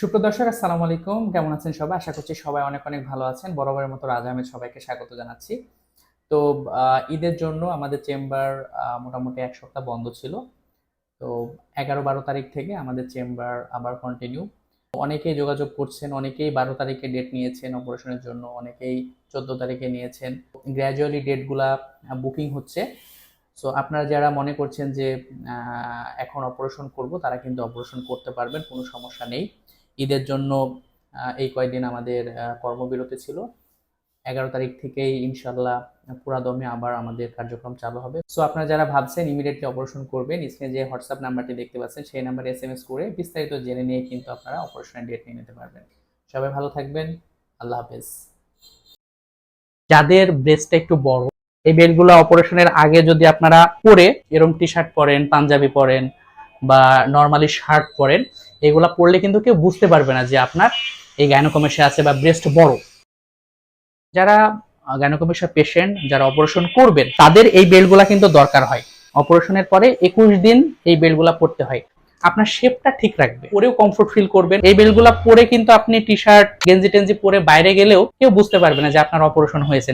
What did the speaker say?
সুপ্রদর্শক আসসালামু আলাইকুম। কেমন আছেন সবাই? আশা করছি সবাই অনেক অনেক ভালো আছেন। বরাবরের মতো রাজা আহমেদ সবাইকে স্বাগত জানাচ্ছি। তো ঈদের জন্য আমাদের চেম্বার মোটামুটি এক সপ্তাহ বন্ধ ছিল। তো, এগারো বারো তারিখ থেকে আমাদের চেম্বার আবার কন্টিনিউ অনেকেই যোগাযোগ করছেন, অনেকেই বারো তারিখে ডেট নিয়েছেন অপারেশনের জন্য, অনেকেই চোদ্দ তারিখে নিয়েছেন। গ্র্যাজুয়ালি ডেটগুলা বুকিং হচ্ছে। সো আপনারা যারা মনে করছেন যে এখন অপারেশন করব, তারা কিন্তু অপারেশন করতে পারবেন, কোনো সমস্যা নেই। ঈদের জন্য এই কয়েকদিন আমাদের কর্মবিরতি ছিল। এগারো তারিখ থেকেই ইনশাল্লাহ পুরা দমে আবার আমাদের কার্যক্রম চালু হবে। সো আপনারা যারা ভাবছেন ইমিডিয়েটলি অপারেশন করবেন স্ক্রিনে যে হোয়াটসঅ্যাপ নাম্বারটি দেখতে পাচ্ছেন, সেই নাম্বারে এস এম এস করে বিস্তারিত জেনে নিয়ে কিন্তু আপনারা অপারেশনের ডেট নিয়ে নিতে পারবেন। সবাই ভালো থাকবেন। আল্লাহ হাফেজ। যাদের ব্রেস্টটা একটু বড়, এই বেলগুলো অপারেশনের আগে যদি আপনারা পরে এরকম টি শার্ট পরেন, পাঞ্জাবি পরেন বা নর্মালি শার্ট পরেন, এগুলা পরলে কিন্তু কেউ বুঝতে পারবে না যে আপনার এই গাইনোকমেশিয়া আছে বা ব্রেস্ট বড়। যারা গাইনোকমেশিয়া পেশেন্ট যারা অপারেশন করবেন, তাদের এই বেল্টগুলা কিন্তু দরকার হয়। অপারেশনের পরে একুশ দিন এই বেল্টগুলা পরতে হয়। আপনার শেপটা ঠিক রাখবে। পরেও কমফোর্ট ফিল করবেন। এই বেল্টগুলা পরে কিন্তু আপনি টি শার্ট গেঞ্জি টেঞ্জি পরে বাইরে গেলেও কেউ বুঝতে পারবে না যে আপনার অপারেশন হয়েছে।